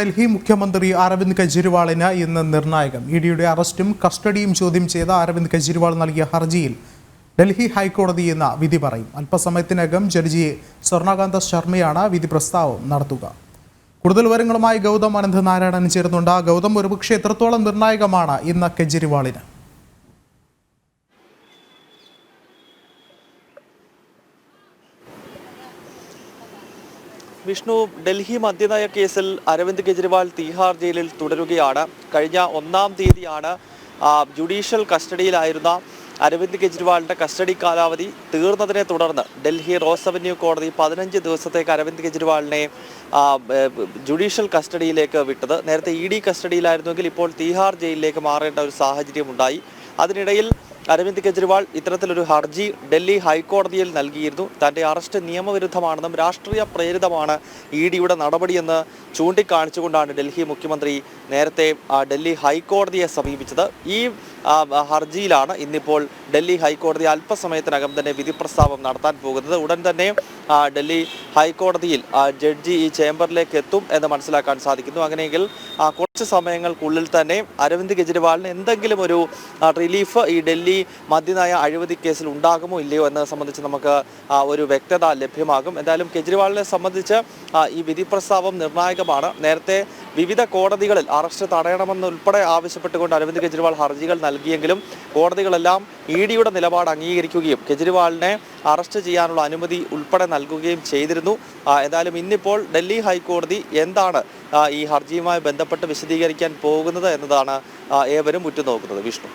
ഡൽഹി മുഖ്യമന്ത്രി അരവിന്ദ് കെജ്രിവാളിന് ഇന്ന് നിർണായകം. ഇഡിയുടെ അറസ്റ്റും കസ്റ്റഡിയും ചോദ്യം ചെയ്ത അരവിന്ദ് കെജ്രിവാൾ നൽകിയ ഹർജിയിൽ ഡൽഹി ഹൈക്കോടതി എന്ന വിധി പറയും. അല്പസമയത്തിനകം ജഡ്ജി സ്വർണകാന്ത ശർമ്മയാണ് വിധി പ്രസ്താവം നടത്തുക. കൂടുതൽ വിവരങ്ങളുമായി ഗൗതം അനന്ത് നാരായണൻ ചേരുന്നുണ്ട്. ഗൗതം ഒരുപക്ഷെ എത്രത്തോളം നിർണായകമാണ് ഇന്ന് കെജ്രിവാളിന്? വിഷ്ണു ഡൽഹി മദ്യനയ കേസിൽ അരവിന്ദ് കെജ്രിവാൾ തീഹാർ ജയിലിൽ തുടരുകയാണ്. കഴിഞ്ഞ ഒന്നാം തീയതിയാണ് ജുഡീഷ്യൽ കസ്റ്റഡിയിലായിരുന്ന അരവിന്ദ് കെജ്രിവാളിന്റെ കസ്റ്റഡി കാലാവധി തീർന്നതിനെ തുടർന്ന് ഡൽഹി റോസ് അവന്യൂ കോടതി പതിനഞ്ച് ദിവസത്തേക്ക് അരവിന്ദ് കെജ്രിവാളിനെ ജുഡീഷ്യൽ കസ്റ്റഡിയിലേക്ക് വിട്ടത്. നേരത്തെ ഇ ഡി കസ്റ്റഡിയിലായിരുന്നുവെങ്കിൽ ഇപ്പോൾ തീഹാർ ജയിലിലേക്ക് മാറേണ്ട ഒരു സാഹചര്യം ഉണ്ടായി അതിനിടയിൽ അരവിന്ദ് കെജ്രിവാൾ ഇത്തരത്തിലൊരു ഹർജി ഡൽഹി ഹൈക്കോടതിയിൽ നൽകിയിരുന്നു. തന്റെ അറസ്റ്റ് നിയമവിരുദ്ധമാണെന്നും രാഷ്ട്രീയ പ്രേരിതമാണ് ഇ ഡിയുടെ നടപടിയെന്ന് ചൂണ്ടിക്കാണിച്ചുകൊണ്ടാണ് ഡൽഹി മുഖ്യമന്ത്രി നേരത്തെ ഡൽഹി ഹൈക്കോടതിയെ സമീപിച്ചത്. ഈ ഹർജിയിലാണ് ഇന്നിപ്പോൾ ഡൽഹി ഹൈക്കോടതി അല്പസമയത്തിനകം തന്നെ വിധി പ്രസ്താവം നടത്താൻ പോകുന്നത്. ഉടൻ തന്നെ ഡൽഹി ഹൈക്കോടതിയിൽ ജഡ്ജി ഈ ചേംബറിലേക്ക് എത്തും എന്ന് മനസ്സിലാക്കാൻ സാധിക്കുന്നു. അങ്ങനെയെങ്കിൽ കുറച്ച് സമയങ്ങൾക്കുള്ളിൽ തന്നെ അരവിന്ദ് കെജ്രിവാളിന് എന്തെങ്കിലും ഒരു റിലീഫ് ഈ ഡൽഹി മദ്യനയ അഴിമതി കേസിൽ ഉണ്ടാകുമോ ഇല്ലയോ എന്നത് സംബന്ധിച്ച് നമുക്ക് ഒരു വ്യക്തത ലഭ്യമാകും. എന്തായാലും കെജ്രിവാളിനെ സംബന്ധിച്ച് ഈ വിധി പ്രസ്താവം നിർണായകമാണ്. നേരത്തെ വിവിധ കോടതികളിൽ അറസ്റ്റ് തടയണമെന്നുൾപ്പെടെ ആവശ്യപ്പെട്ടുകൊണ്ട് അരവിന്ദ് കെജ്രിവാൾ ഹർജികൾ നൽകിയെങ്കിലും കോടതികളെല്ലാം ഇ ഡിയുടെ നിലപാട് അംഗീകരിക്കുകയും കെജ്രിവാളിനെ അറസ്റ്റ് ചെയ്യാനുള്ള അനുമതി ഉൾപ്പെടെ നൽകുകയും ചെയ്തിരുന്നു. എന്തായാലും ഇന്നിപ്പോൾ ഡൽഹി ഹൈക്കോടതി എന്താണ് ഈ ഹർജിയുമായി ബന്ധപ്പെട്ട് വിശദീകരിക്കാൻ പോകുന്നത് എന്നതാണ് ഏവരും ഉറ്റുനോക്കുന്നത്. വിഷ്ണു.